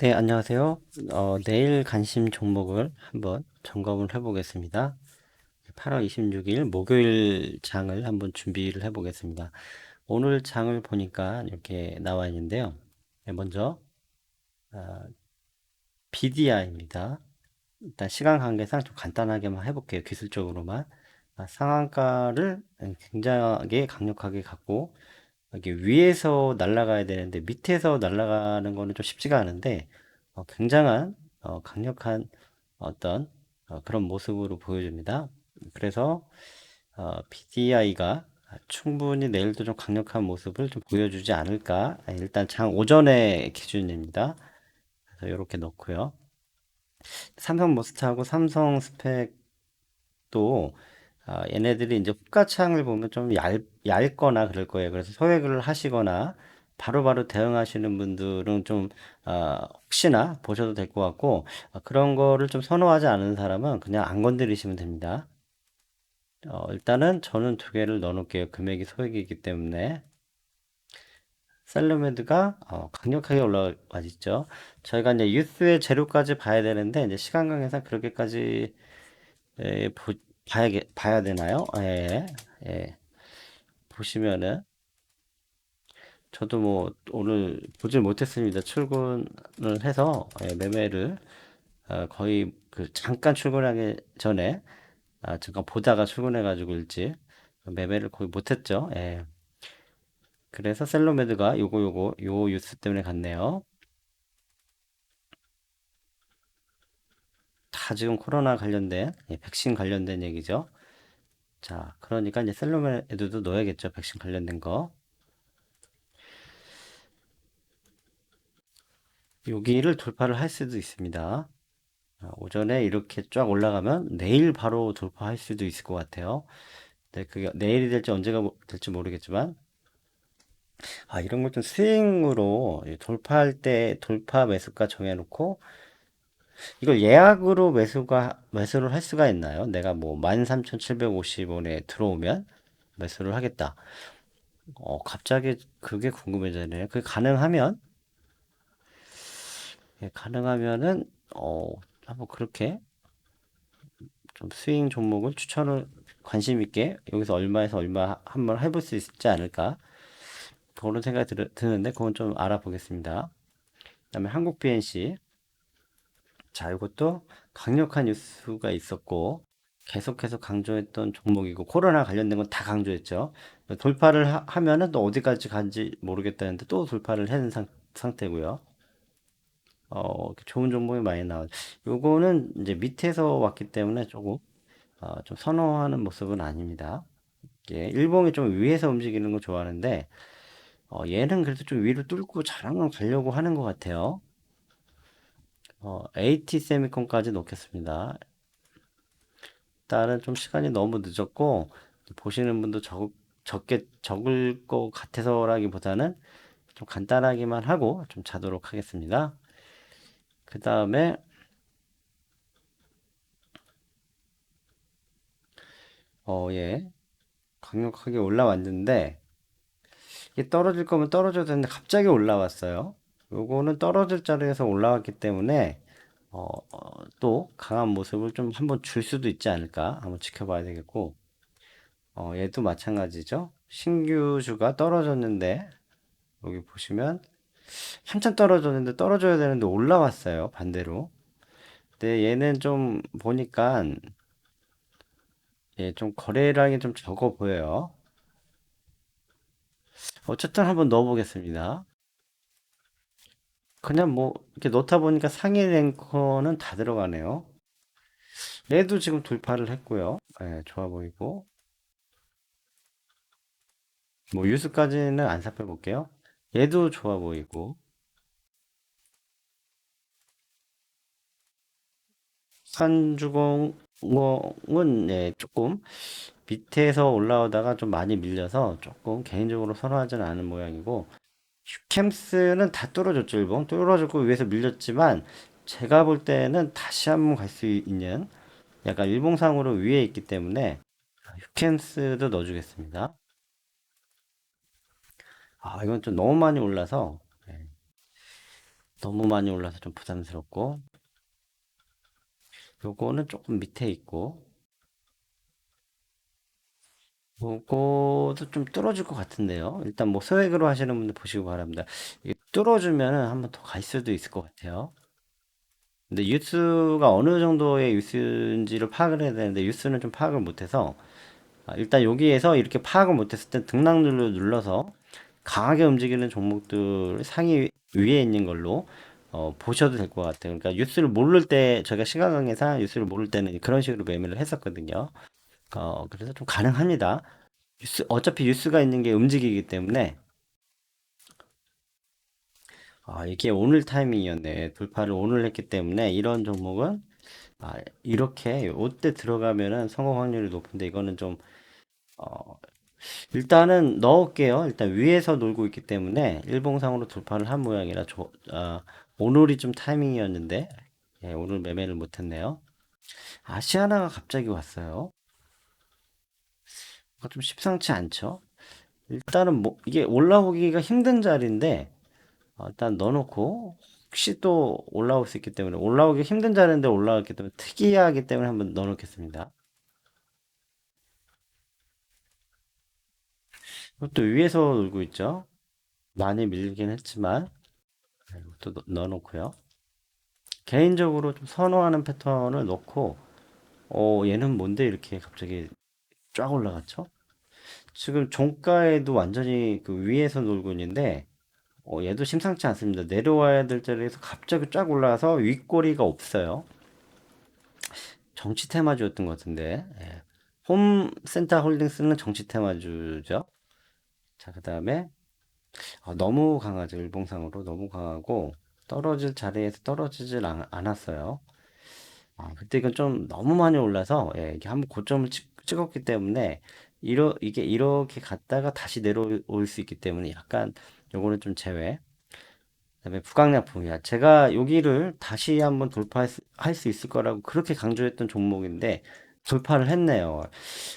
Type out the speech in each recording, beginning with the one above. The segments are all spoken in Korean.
네, 안녕하세요. 어, 내일 관심 종목을 한번 점검을 해보겠습니다. 8월 26일 목요일 장을 한번 준비를 해보겠습니다. 오늘 장을 보니까 이렇게 나와 있는데요. 네, 먼저 BDI입니다. 일단 시간 관계상 좀 간단하게만 해볼게요. 기술적으로만. 아, 상한가를 굉장하게 강력하게 갖고 이게 위에서 날아가야 되는데 밑에서 날아가는 거는 좀 쉽지가 않은데 어, 굉장한 어, 강력한 어떤 어, 그런 모습으로 보여줍니다. 그래서 어, PDI가 충분히 내일도 좀 강력한 모습을 좀 보여주지 않을까. 아, 일단 장 오전의 기준입니다. 그래서 이렇게 넣고요. 삼성 머스트하고 삼성 스펙도 아, 얘네들이 이제 호가창을 보면 좀 얇, 얇거나 그럴 거예요. 그래서 소액을 하시거나 바로바로 대응하시는 분들은 좀 아, 혹시나 보셔도 될 것 같고 아, 그런 거를 좀 선호하지 않은 사람은 그냥 안 건드리시면 됩니다. 어, 일단은 저는 두 개를 넣어놓을게요. 금액이 소액이기 때문에 셀러메드가 어, 강력하게 올라와 있죠. 저희가 이제 유스의 재료까지 봐야 되는데 이제 시간 관계상 그렇게까지 에, 보, 봐야 봐야 되나요? 예, 예. 보시면은 저도 뭐 오늘 보질 못했습니다. 출근을 해서 예, 매매를 어, 거의 그 잠깐 출근하기 전에 아, 잠깐 보다가 출근해가지고 일찍 매매를 거의 못했죠. 예. 그래서 셀로메드가 요거 요거 요 뉴스 때문에 갔네요. 다 지금 코로나 관련된 예, 백신 관련된 얘기죠. 자, 그러니까 이제 셀로메드도 넣어야겠죠. 백신 관련된 거. 여기를 돌파를 할 수도 있습니다. 아, 오전에 이렇게 쫙 올라가면 내일 바로 돌파할 수도 있을 것 같아요. 네, 그게 내일이 될지 언제가 될지 모르겠지만 아, 이런 걸 좀 스윙으로 돌파할 때 돌파 매수가 정해놓고 이걸 예약으로 매수가 매수를 할 수가 있나요? 내가 뭐 13,750원에 들어오면 매수를 하겠다. 어, 갑자기 그게 궁금해지네요. 그게 가능하면 예, 가능하면은 어, 한번 그렇게 좀 스윙 종목을 추천을 관심 있게 여기서 얼마에서 얼마 한번 해볼 수 있지 않을까 그런 생각이 들, 드는데 그건 좀 알아보겠습니다. 그다음에 한국 BNC 자 이것도 강력한 뉴스가 있었고 계속해서 강조했던 종목이고 코로나 관련된 건 다 강조했죠. 돌파를 하, 면은또 어디까지 간지 모르겠다는데 또 돌파를 한 상, 상태고요. 어, 좋은 종목이 많이 나와요. 요거는 이제 밑에서 왔기 때문에 조금 어, 좀 선호하는 모습은 아닙니다. 예, 일봉이 좀 위에서 움직이는 거 좋아하는데 어, 얘는 그래도 좀 위로 뚫고 자랑을 가려고 하는 것 같아요. 어, AT 세미콘까지 놓겠습니다. 일단은 좀 시간이 너무 늦었고 보시는 분도 적, 적게 적을 것 같아서라기보다는 좀 간단하기만 하고 좀 자도록 하겠습니다. 그 다음에 어, 예. 강력하게 올라왔는데 이게 떨어질 거면 떨어져야 되는데 갑자기 올라왔어요. 요거는 떨어질 자리에서 올라왔기 때문에 어, 어, 또 강한 모습을 좀 한번 줄 수도 있지 않을까 한번 지켜봐야 되겠고 어, 얘도 마찬가지죠. 신규주가 떨어졌는데 여기 보시면 한참 떨어졌는데 떨어져야 되는데 올라왔어요. 반대로. 근데 얘는 좀 보니까 예, 좀 거래량이 좀 적어 보여요. 어쨌든 한번 넣어보겠습니다. 그냥 뭐 이렇게 넣다 보니까 상위 랭커는 다 들어가네요. 얘도 지금 돌파를 했고요. 예, 좋아 보이고. 뭐 유스까지는 안 살펴볼게요. 얘도 좋아 보이고. 산주공은 예, 조금 밑에서 올라오다가 좀 많이 밀려서 조금 개인적으로 선호하지는 않은 모양이고 휴캠스는 다 뚫어졌죠 일본. 뚫어졌고 위에서 밀렸지만 제가 볼 때는 다시 한번 갈 수 있는 약간 일봉상으로 위에 있기 때문에 휴캠스도 넣어주겠습니다. 아 이건 좀 너무 많이 올라서 네. 너무 많이 올라서 좀 부담스럽고. 요거는 조금 밑에 있고 요거도 좀 뚫어질 것 같은데요. 일단 뭐 소액으로 하시는 분들 보시고 바랍니다. 이게 뚫어주면은 한번 더 갈 수도 있을 것 같아요. 근데 유스가 어느 정도의 유스인지를 파악을 해야 되는데 유스는 좀 파악을 못해서 아, 일단 여기에서 이렇게 파악을 못했을 때 등락률을 눌러서 강하게 움직이는 종목들 상위 위에 있는 걸로 어, 보셔도 될 것 같아요. 그러니까 뉴스를 모를 때 저희가 시간 관계상 뉴스를 모를 때는 그런 식으로 매매를 했었거든요. 어, 그래서 좀 가능합니다. 뉴스 어차피 뉴스가 있는 게 움직이기 때문에 아, 이게 오늘 타이밍이었네. 돌파를 오늘 했기 때문에 이런 종목은 아, 이렇게 이때 들어가면은 성공 확률이 높은데 이거는 좀 어, 일단은 넣을게요. 일단 위에서 놀고 있기 때문에 일봉상으로 돌파를 한 모양이라 조, 아, 오늘이 좀 타이밍이었는데 예, 오늘 매매를 못했네요. 아시아나가 갑자기 왔어요. 뭔가 좀 심상치 않죠? 일단은 뭐 이게 올라오기가 힘든 자리인데 어, 일단 넣어놓고 혹시 또 올라올 수 있기 때문에 올라오기 힘든 자리인데 올라왔기 때문에 특이하기 때문에 한번 넣어놓겠습니다. 이것도 위에서 놀고 있죠? 많이 밀리긴 했지만 네, 이것도 넣- 넣어놓고요. 개인적으로 좀 선호하는 패턴을 넣고 어 얘는 뭔데 이렇게 갑자기 쫙 올라갔죠? 지금 종가에도 완전히 그 위에서 놀고 있는데 어 얘도 심상치 않습니다. 내려와야 될 자리에서 갑자기 쫙 올라가서 윗꼬리가 없어요. 정치 테마주였던 것 같은데 예. 홈센터 홀딩스는 정치 테마주죠. 자, 그 다음에 아, 너무 강하죠. 일봉상으로 너무 강하고 떨어질 자리에서 떨어지질 않, 않았어요. 아, 그때 이건 좀 너무 많이 올라서 예, 이게 한번 고점을 찍, 찍었기 때문에 이러, 이게 이렇게 갔다가 다시 내려올 수 있기 때문에 약간 요거는 좀 제외. 그다음에 북강약품이야. 제가 여기를 다시 한번 돌파할 수 있을 거라고 그렇게 강조했던 종목인데 돌파를 했네요.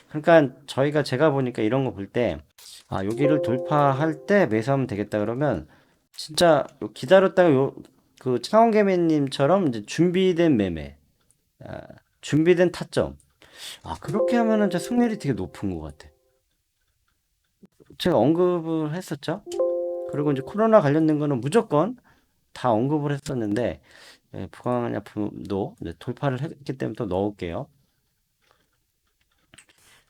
그러니까 저희가 제가 보니까 이런 거 볼 때, 아, 여기를 돌파할 때 매수하면 되겠다 그러면 진짜 요 기다렸다가 요, 그 창원개미님처럼 이제 준비된 매매, 아, 준비된 타점. 아, 그렇게 하면은 진짜 승률이 되게 높은 것 같아. 제가 언급을 했었죠. 그리고 이제 코로나 관련된 거는 무조건 다 언급을 했었는데, 예, 부강약품도 이제 돌파를 했기 때문에 또 넣을게요.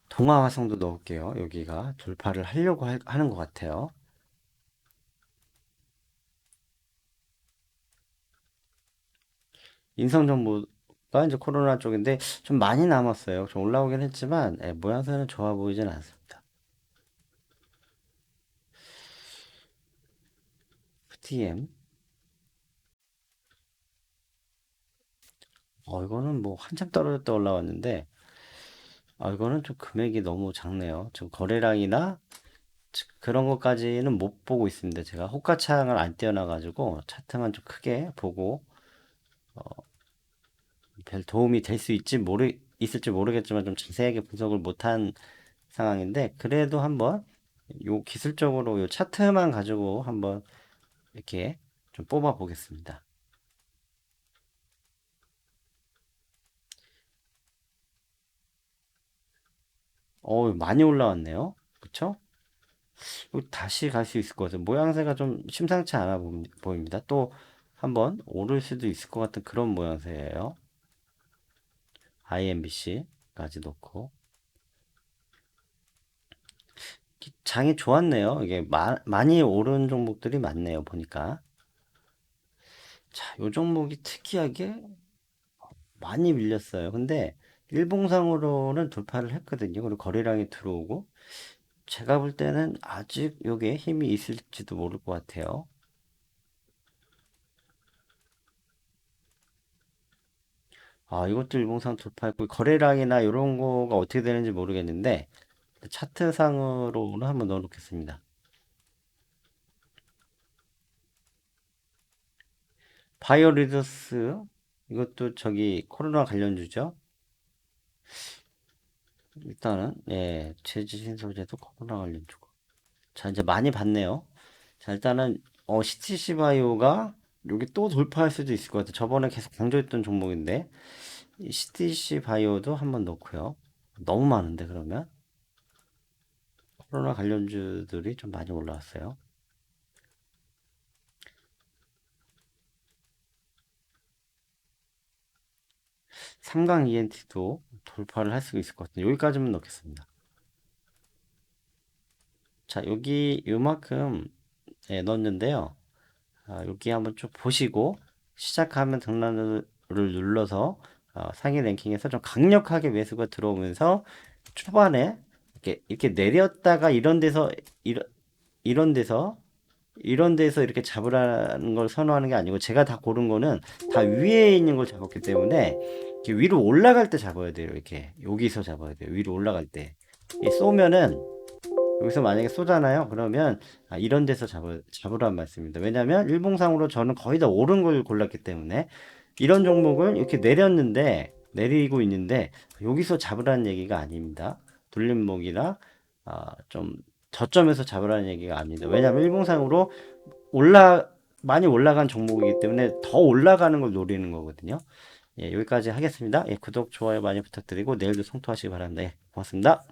동화화성도 넣을게요. 여기가 돌파를 하려고 하, 하는 것 같아요. 인성정보 가 이제 코로나 쪽인데 좀 많이 남았어요. 좀 올라오긴 했지만 예, 모양새는 좋아 보이진 않습니다. FTM 어 이거는 뭐 한참 떨어졌다 올라왔는데 아 이거는 좀 금액이 너무 작네요. 지금 거래량이나 그런 것까지는 못 보고 있습니다. 제가 호가 창을 안 띄워놔 가지고 차트만 좀 크게 보고 별 도움이 될 수 있지 모르 있을지 모르겠지만 좀 자세하게 분석을 못한 상황인데 그래도 한번 요 기술적으로 요 차트만 가지고 한번 이렇게 좀 뽑아 보겠습니다. 어 많이 올라왔네요. 그쵸? 다시 갈 수 있을 것 같아요. 모양새가 좀 심상치 않아 보- 보입니다. 또 한번 오를 수도 있을 것 같은 그런 모양새예요. IMBC까지 놓고 장이 좋았네요. 이게 마, 많이 오른 종목들이 많네요. 보니까 자, 요 종목이 특이하게 많이 밀렸어요. 근데 일봉상으로는 돌파를 했거든요. 그리고 거래량이 들어오고 제가 볼 때는 아직 요게 힘이 있을지도 모를 것 같아요. 아, 이것도 일봉상 돌파했고 거래량이나 이런 거가 어떻게 되는지 모르겠는데 차트상으로는 한번 넣어 놓겠습니다. 바이오리더스 이것도 저기 코로나 관련주죠. 일단은 예, 최지신소재도 코로나 관련주고. 자, 이제 많이 봤네요. 자, 일단은 어, CTC 바이오가 여기 또 돌파할 수도 있을 것 같아요. 저번에 계속 강조했던 종목인데 이 CTC 바이오도 한번 넣고요. 너무 많은데 그러면 코로나 관련주들이 좀 많이 올라왔어요. 삼강 ENT도 돌파를 할 수 있을 것 같은데 여기까지만 넣겠습니다. 자, 여기 요만큼 예, 넣었는데요. 아, 여기 한번 쭉 보시고 시작하면 등란을 눌러서 어, 상위 랭킹에서 좀 강력하게 매수가 들어오면서 초반에 이렇게 이렇게 내렸다가 이런 데서 이런 이런 데서 이런 데서 이렇게 잡으라는 걸 선호하는 게 아니고 제가 다 고른 거는 다 위에 있는 걸 잡았기 때문에 위로 올라갈 때 잡아야 돼요. 이렇게 여기서 잡아야 돼요. 위로 올라갈 때. 이 쏘면은 여기서 만약에 쏘잖아요. 그러면 아, 이런 데서 잡으, 잡으란 말씀입니다. 왜냐면 일봉상으로 저는 거의 다 옳은 걸 골랐기 때문에 이런 종목을 이렇게 내렸는데 내리고 있는데 여기서 잡으라는 얘기가 아닙니다. 돌림목이나 아, 좀 저점에서 잡으라는 얘기가 아닙니다. 왜냐면 일봉상으로 올라 많이 올라간 종목이기 때문에 더 올라가는 걸 노리는 거거든요. 예, 여기까지 하겠습니다. 예, 구독, 좋아요 많이 부탁드리고 내일도 성토하시기 바랍니다. 예, 고맙습니다.